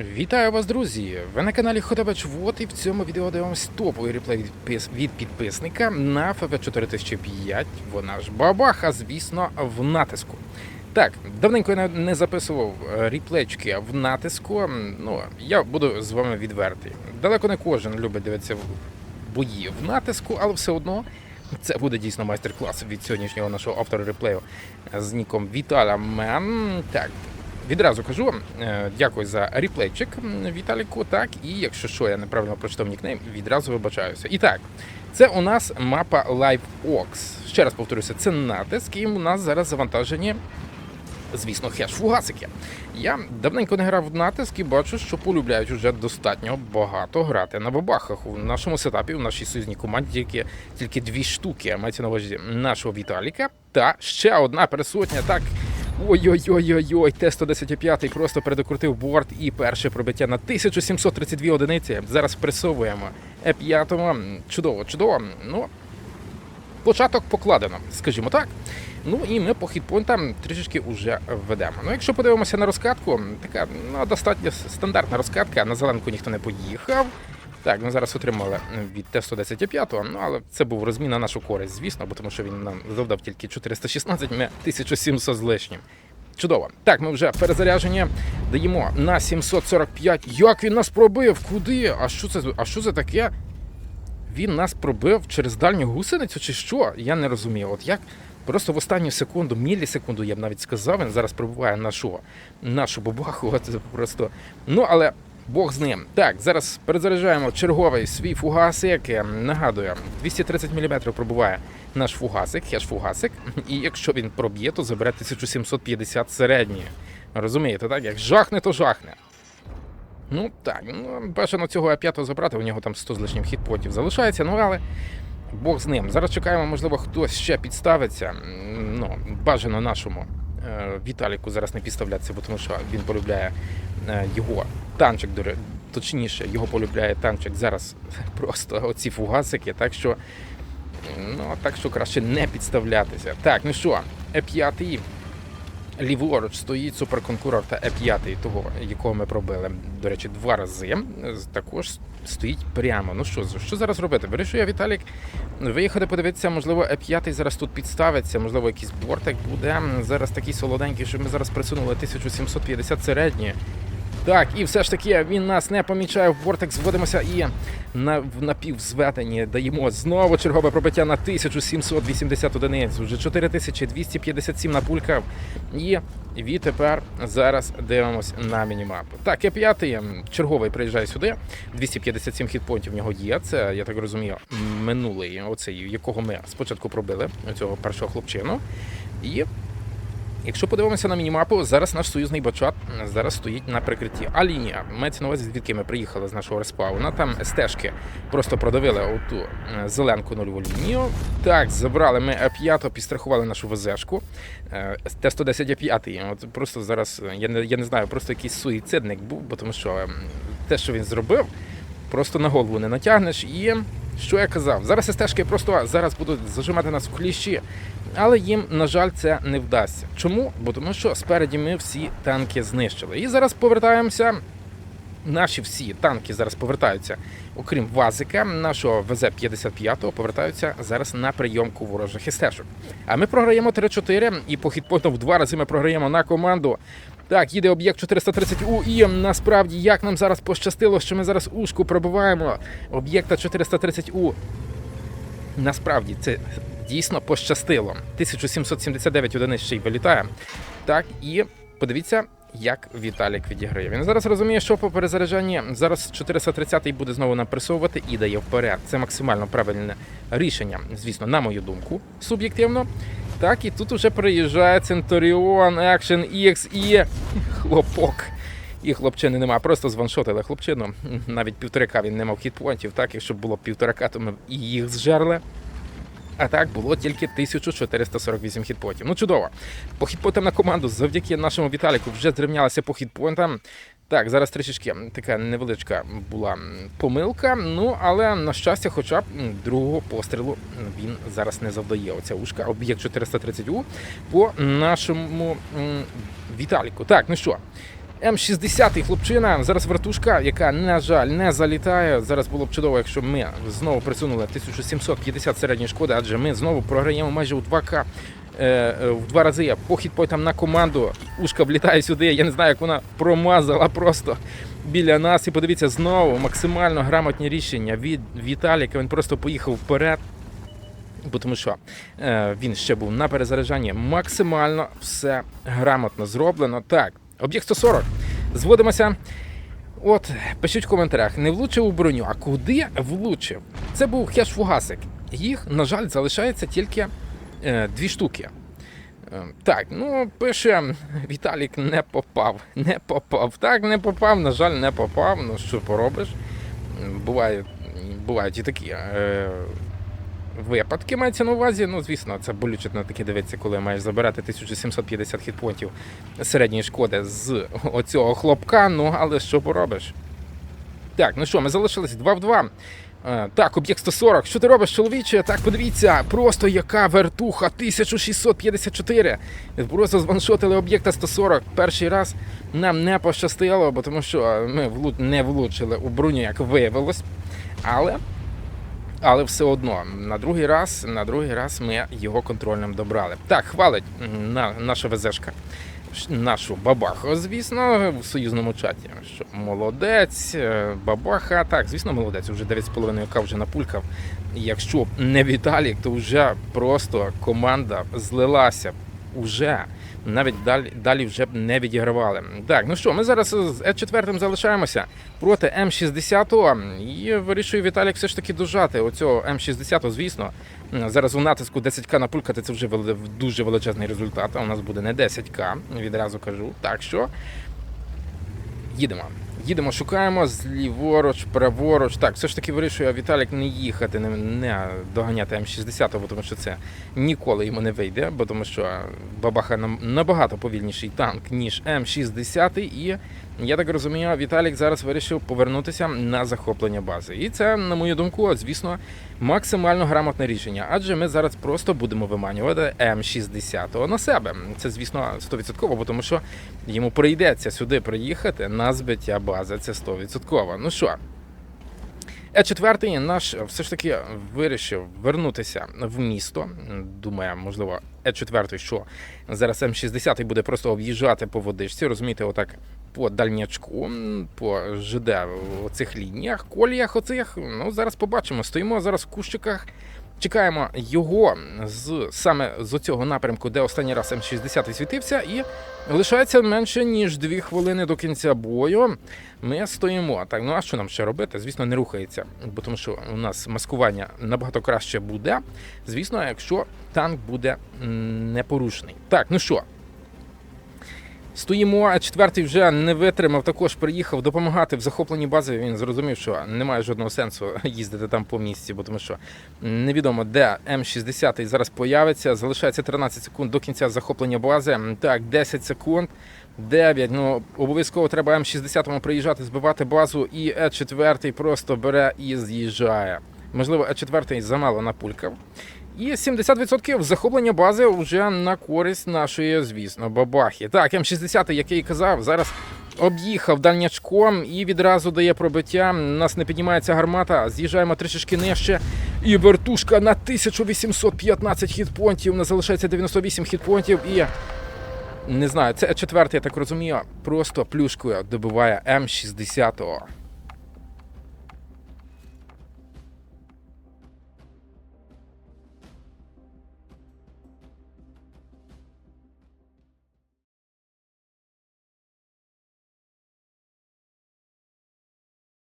Вітаю вас, друзі! Ви на каналі Хотабач Вот і в цьому відео дивимось топовий реплей від, пис- від підписника на ФВ 4005. Вона ж бабаха, звісно, в натиску. Так, давненько я не- записував е, ріплечки в натиску. Ну, я буду з вами відвертий. Далеко не кожен любить дивитися в бої в натиску, але все одно це буде дійсно майстер-клас від сьогоднішнього нашого автора реплею з ніком Віталя Мен. Так, Відразу кажу, е, дякую за ріплейчик Віталіку. Так, і якщо що, я неправильно прочитав нікнейм, відразу вибачаюся. І так, це у нас мапа Live Ox. Ще раз повторюся, це натиск, і у нас зараз завантажені. Звісно, хеш фугасики. Я давненько не грав в натиск і бачу, що полюбляють вже достатньо багато грати на бабахах. У нашому сетапі, у нашій союзній команді тільки, тільки дві штуки. Мається на увазі нашого Віталіка та ще одна пересотня. Так, Ой-ой-ой-ой-ой, Т-115 просто передокрутив борт і перше пробиття на 1732 одиниці. Зараз пресовуємо Е5. Чудово, чудово. Ну, початок покладено, скажімо так. Ну і ми по хітпойнтам трішечки вже ведемо. Ну, якщо подивимося на розкатку, така ну, достатньо стандартна розкатка. На зеленку ніхто не поїхав. Так, ми зараз отримали від Т-115, ну але це був розмін на нашу користь, звісно, бо тому що він нам завдав тільки 416, ми 1700 з лишнім. Чудово. Так, ми вже перезаряджені. Даємо на 745. Як він нас пробив? Куди? А що це? А що це таке? Він нас пробив через дальню гусеницю чи що? Я не розумію. От як просто в останню секунду, мілісекунду, я б навіть сказав, він зараз пробиває нашу, нашу бабаху. От просто. Ну, але Бог з ним. Так, зараз перезаряджаємо черговий свій фугасик. Ем, Нагадую, 230 мм пробуває наш фугасик, хеш фугасик. І якщо він проб'є, то забере 1750 середньої. Розумієте, так? Як жахне, то жахне. Ну так, ну бажано цього А5 забрати, у нього там 100 з лишнім хітпотів залишається, ну але Бог з ним. Зараз чекаємо, можливо, хтось ще підставиться. Ну, бажано нашому Віталіку зараз не підставлятися, бо тому що він полюбляє е, його танчик, точніше, його полюбляє танчик зараз просто оці фугасики, так що. Ну, так що краще не підставлятися. Так, ну що, Е5 ліворуч стоїть суперконкурор та Е5, того, якого ми пробили, до речі, два рази. Також стоїть прямо. Ну що, що зараз робити? Вирішує Віталік виїхати подивитися, можливо, Е5 зараз тут підставиться, можливо, якийсь бортик буде. Зараз такий солоденький, що ми зараз присунули 1750 середні. Так, і все ж таки він нас не помічає в бортик, зводимося і на, в напівзведенні даємо знову чергове пробиття на 1780 одиниць. Вже 4257 напулькав. І відтепер зараз дивимось на мінімапу. Так, Е5 черговий приїжджає сюди. 257 хітпонтів в нього є. Це, я так розумію, минулий, оцей, якого ми спочатку пробили, цього першого хлопчину. І Якщо подивимося на мінімапу, зараз наш союзний бачат зараз стоїть на прикритті. А лінія мається на увазі, звідки ми приїхали з нашого респауна. Там стежки просто продавили оту е, зеленку нульову лінію. Так, забрали ми А5, підстрахували нашу ВЗшку. Е, Т-110 А5. От просто зараз е, я не, я не знаю, просто якийсь суїцидник був, бо тому що те, що він зробив, просто на голову не натягнеш. І що я казав? Зараз стежки просто зараз будуть зажимати нас в кліщі. Але їм, на жаль, це не вдасться. Чому? Бо тому що спереді ми всі танки знищили. І зараз повертаємося. Наші всі танки зараз повертаються, окрім Вазика, нашого ВЗ-55, повертаються зараз на прийомку ворожих істежок. А ми програємо 3-4, і по хітпоінтам в два рази ми програємо на команду. Так, їде об'єкт 430У, і насправді як нам зараз пощастило, що ми зараз ушку пробиваємо об'єкта 430У. Насправді це дійсно пощастило. 1779 одиниць ще й вилітає. Так, і подивіться, як Віталік відіграє. Він зараз розуміє, що по перезаряджанні зараз 430-й буде знову напресовувати і дає вперед. Це максимально правильне рішення, звісно, на мою думку, суб'єктивно. Так, і тут уже приїжджає Centurion Action і хлопок. І хлопчини нема, просто званшотили хлопчину. Навіть півторака він не мав хітпоінтів, так, якщо було півторака, то ми і їх зжерли. А так було тільки 1448 хітпотів. Ну чудово. По хітпотам на команду завдяки нашому Віталіку вже зрівнялися по хітпоінтам. Так, зараз трішечки така невеличка була помилка. Ну але на щастя, хоча б другого пострілу він зараз не завдає. Оця ушка, об'єкт 430У по нашому Віталіку. Так, ну що. М60 хлопчина, зараз вертушка, яка, на жаль, не залітає. Зараз було б чудово, якщо ми знову присунули 1750 середньої шкоди, адже ми знову програємо майже у 2К. Е, е, В два рази похід потім на команду. Ушка влітає сюди. Я не знаю, як вона промазала просто біля нас. І подивіться знову максимально грамотні рішення від Віталіка. Він просто поїхав вперед. Бо тому що е, він ще був на перезаряджанні. Максимально все грамотно зроблено. Так, об'єкт 140. Зводимося. От, пишіть в коментарях, не влучив у броню, а куди влучив? Це був хеш-фугасик. Їх, на жаль, залишається тільки дві штуки. Е, Так, ну пише Віталік не попав. Не попав. Так, не попав, на жаль, не попав. Ну що поробиш? Бувають, бувають і такі. Е, Випадки мається на увазі. Ну, звісно, це болюче на таке дивитися, коли маєш забирати 1750 хітпонтів середньої шкоди з оцього хлопка. Ну, але що поробиш? Так, ну що, ми залишились 2 в 2. Е, Так, об'єкт 140. Що ти робиш, чоловіче? Так, подивіться, просто яка вертуха 1654. Просто званшотили об'єкта 140. Перший раз нам не пощастило, бо тому що ми влу- не влучили у броню, як виявилось. Але але все одно на другий раз, на другий раз ми його контрольним добрали. Так, хвалить на, наша везешка. Нашу бабаху, звісно, в союзному чаті. Що молодець, е, бабаха. Так, звісно, молодець. Уже 9,5 к вже напулькав. Якщо не Віталік, то вже просто команда злилася. Уже навіть далі, далі вже не відігравали. Так, ну що, ми зараз з Е4 залишаємося проти М60 і вирішує Віталік все ж таки дожати оцього М60, звісно. Зараз у натиску 10к напулькати це вже дуже величезний результат. А у нас буде не 10к, відразу кажу. Так що їдемо. Їдемо, шукаємо зліворуч, праворуч. Так, все ж таки вирішує Віталік не їхати, не, не доганяти М60, бо тому що це ніколи йому не вийде, бо тому що Бабаха набагато повільніший танк, ніж М60. І я так розумію, Віталік зараз вирішив повернутися на захоплення бази. І це, на мою думку, звісно, максимально грамотне рішення, адже ми зараз просто будемо виманювати М60 на себе. Це, звісно, 100%, бо тому що йому прийдеться сюди приїхати на збиття бази. Це 100%. Ну що, Е4 наш все ж таки вирішив вернутися в місто. Думаю, можливо, Е4, що зараз М60 буде просто об'їжджати по водичці, розумієте, отак по дальнячку, по ЖД оцих лініях, коліях оцих. Ну, зараз побачимо. Стоїмо зараз в кущиках. Чекаємо його з саме з цього напрямку, де останній раз М60 відсвітився, і лишається менше ніж дві хвилини до кінця бою. Ми стоїмо. Так, ну а що нам ще робити? Звісно, не рухається, бо тому що у нас маскування набагато краще буде. Звісно, якщо танк буде непорушний. Так, ну що. Стоїмо, а четвертий вже не витримав, також приїхав допомагати в захопленні бази. Він зрозумів, що немає жодного сенсу їздити там по місці, бо тому що невідомо, де М60 зараз появиться. Залишається 13 секунд до кінця захоплення бази. Так, 10 секунд. 9. Ну, обов'язково треба М60 приїжджати, збивати базу, і Е4 просто бере і з'їжджає. Можливо, Е4 замало напулькав. І 70% захоплення бази вже на користь нашої, звісно, бабахи. Так, М60, як я і казав, зараз об'їхав дальнячком і відразу дає пробиття. Нас не піднімається гармата. З'їжджаємо трішечки нижче. І вертушка на 1815 хітпонтів. У нас залишається 98 хітпонтів. І не знаю, це четвертий, я так розумію, просто плюшкою добиває М60.